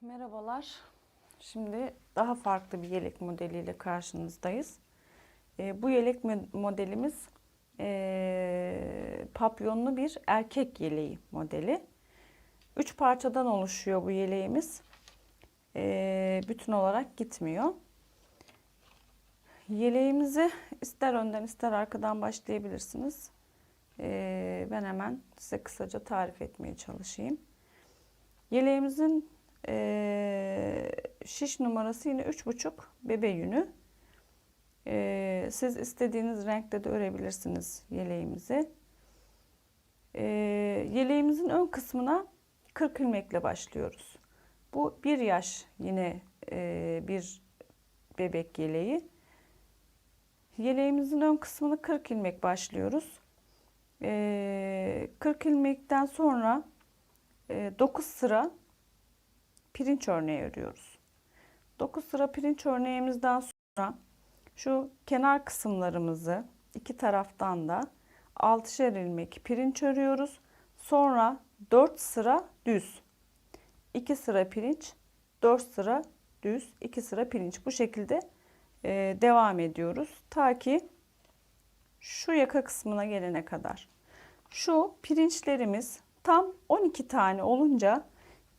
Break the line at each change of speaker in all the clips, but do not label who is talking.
Merhabalar. Şimdi daha farklı bir yelek modeliyle karşınızdayız. Ee, bu yelek mo- modelimiz ee, papyonlu bir erkek yeleği modeli. Üç parçadan oluşuyor bu yeleğimiz. Ee, bütün olarak gitmiyor. Yeleğimizi ister önden ister arkadan başlayabilirsiniz. Ee, ben hemen size kısaca tarif etmeye çalışayım. Yeleğimizin ee, şiş numarası yine 3,5 bebe yünü. Siz istediğiniz renkte de örebilirsiniz yeleğimizi. Yeleğimizin ön kısmına 40 ilmekle başlıyoruz. Bu bir yaş yine e, bir bebek yeleği. Yeleğimizin ön kısmını 40 ilmek başlıyoruz. Ee, 40 ilmekten sonra e, 9 sıra pirinç örneği örüyoruz. 9 sıra pirinç örneğimizden sonra şu kenar kısımlarımızı iki taraftan da 6'şer ilmek pirinç örüyoruz. Sonra 4 sıra düz. 2 sıra pirinç, 4 sıra düz, 2 sıra pirinç. Bu şekilde e, devam ediyoruz. Ta ki şu yaka kısmına gelene kadar. Şu pirinçlerimiz tam 12 tane olunca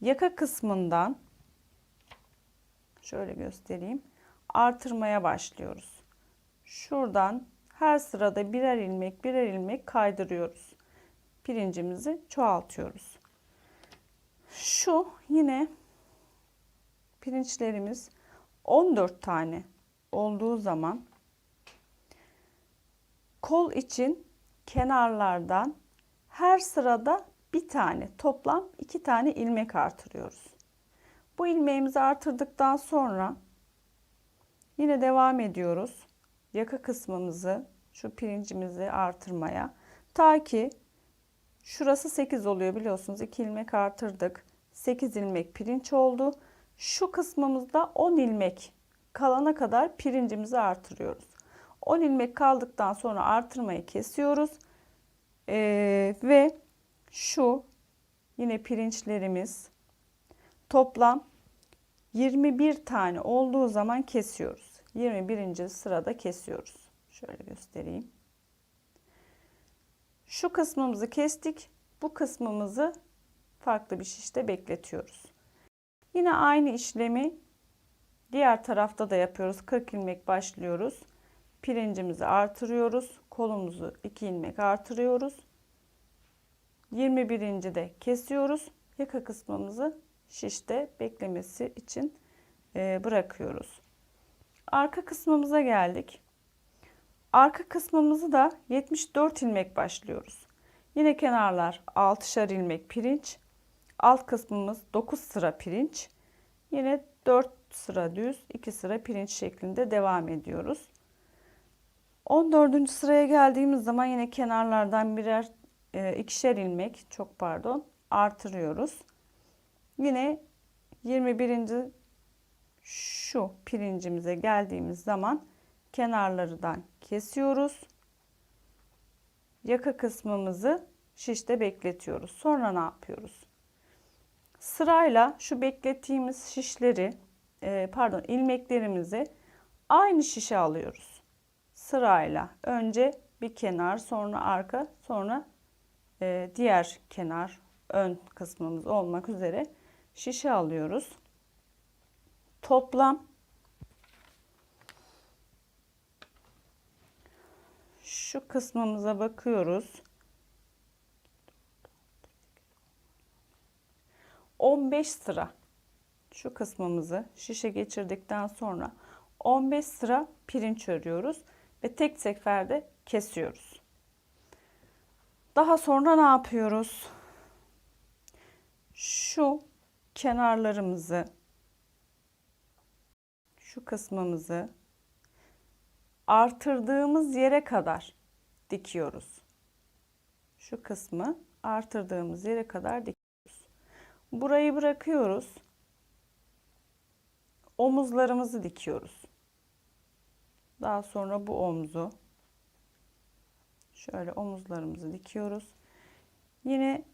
yaka kısmından şöyle göstereyim artırmaya başlıyoruz. Şuradan her sırada birer ilmek birer ilmek kaydırıyoruz. Pirincimizi çoğaltıyoruz. Şu yine pirinçlerimiz 14 tane olduğu zaman kol için kenarlardan her sırada bir tane toplam iki tane ilmek artırıyoruz. Bu ilmeğimizi artırdıktan sonra yine devam ediyoruz. Yaka kısmımızı şu pirincimizi artırmaya ta ki şurası 8 oluyor biliyorsunuz. 2 ilmek artırdık. 8 ilmek pirinç oldu. Şu kısmımızda 10 ilmek kalana kadar pirincimizi artırıyoruz. 10 ilmek kaldıktan sonra artırmayı kesiyoruz. Ee, ve şu yine pirinçlerimiz toplam 21 tane olduğu zaman kesiyoruz. 21. sırada kesiyoruz. Şöyle göstereyim. Şu kısmımızı kestik. Bu kısmımızı farklı bir şişte bekletiyoruz. Yine aynı işlemi diğer tarafta da yapıyoruz. 40 ilmek başlıyoruz. Pirincimizi artırıyoruz. Kolumuzu 2 ilmek artırıyoruz. 21. de kesiyoruz. Yaka kısmımızı şişte beklemesi için e, bırakıyoruz. Arka kısmımıza geldik. Arka kısmımızı da 74 ilmek başlıyoruz. Yine kenarlar 6'şar ilmek pirinç. Alt kısmımız 9 sıra pirinç. Yine 4 sıra düz, 2 sıra pirinç şeklinde devam ediyoruz. 14. sıraya geldiğimiz zaman yine kenarlardan birer e, ikişer ilmek, çok pardon, artırıyoruz. Yine 21. şu pirincimize geldiğimiz zaman kenarlardan kesiyoruz. Yaka kısmımızı şişte bekletiyoruz. Sonra ne yapıyoruz? Sırayla şu beklettiğimiz şişleri e, pardon ilmeklerimizi aynı şişe alıyoruz. Sırayla önce bir kenar sonra arka sonra e, diğer kenar ön kısmımız olmak üzere şişe alıyoruz. Toplam şu kısmımıza bakıyoruz. 15 sıra şu kısmımızı şişe geçirdikten sonra 15 sıra pirinç örüyoruz ve tek seferde kesiyoruz. Daha sonra ne yapıyoruz? Şu kenarlarımızı şu kısmımızı artırdığımız yere kadar dikiyoruz. Şu kısmı artırdığımız yere kadar dikiyoruz. Burayı bırakıyoruz. Omuzlarımızı dikiyoruz. Daha sonra bu omzu şöyle omuzlarımızı dikiyoruz. Yine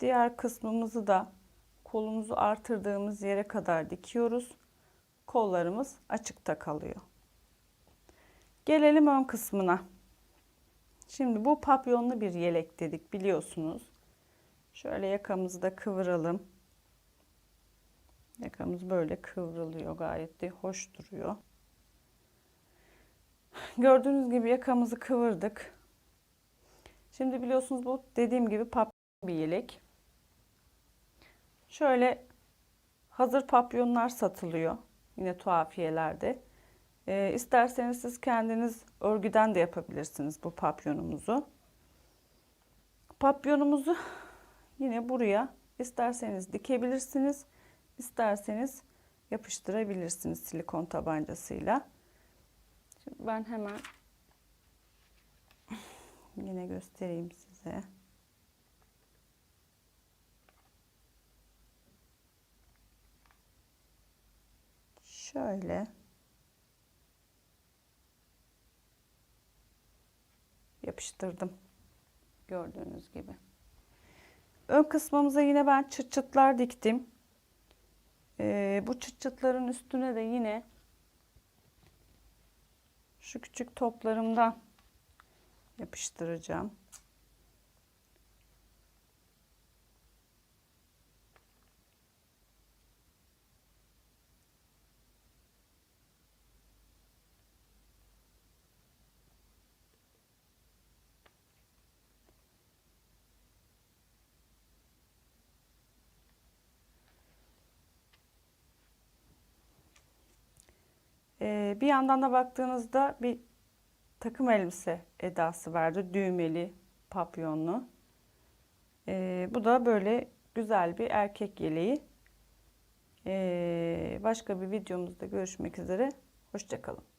diğer kısmımızı da kolumuzu artırdığımız yere kadar dikiyoruz. Kollarımız açıkta kalıyor. Gelelim ön kısmına. Şimdi bu papyonlu bir yelek dedik biliyorsunuz. Şöyle yakamızı da kıvıralım. Yakamız böyle kıvrılıyor gayet de hoş duruyor. Gördüğünüz gibi yakamızı kıvırdık. Şimdi biliyorsunuz bu dediğim gibi papyon bir yelek. Şöyle hazır papyonlar satılıyor. Yine tuhafiyelerde. Ee, isterseniz siz kendiniz örgüden de yapabilirsiniz bu papyonumuzu. Papyonumuzu yine buraya isterseniz dikebilirsiniz. isterseniz yapıştırabilirsiniz silikon tabancasıyla. Şimdi ben hemen yine göstereyim size. Şöyle yapıştırdım. Gördüğünüz gibi. Ön kısmımıza yine ben çıt çıtlar diktim. Ee, bu çıt çıtların üstüne de yine şu küçük toplarımdan yapıştıracağım. Ee, bir yandan da baktığınızda bir takım elbise edası verdi. Düğmeli, papyonlu. Ee, bu da böyle güzel bir erkek yeleği. Ee, başka bir videomuzda görüşmek üzere. Hoşçakalın.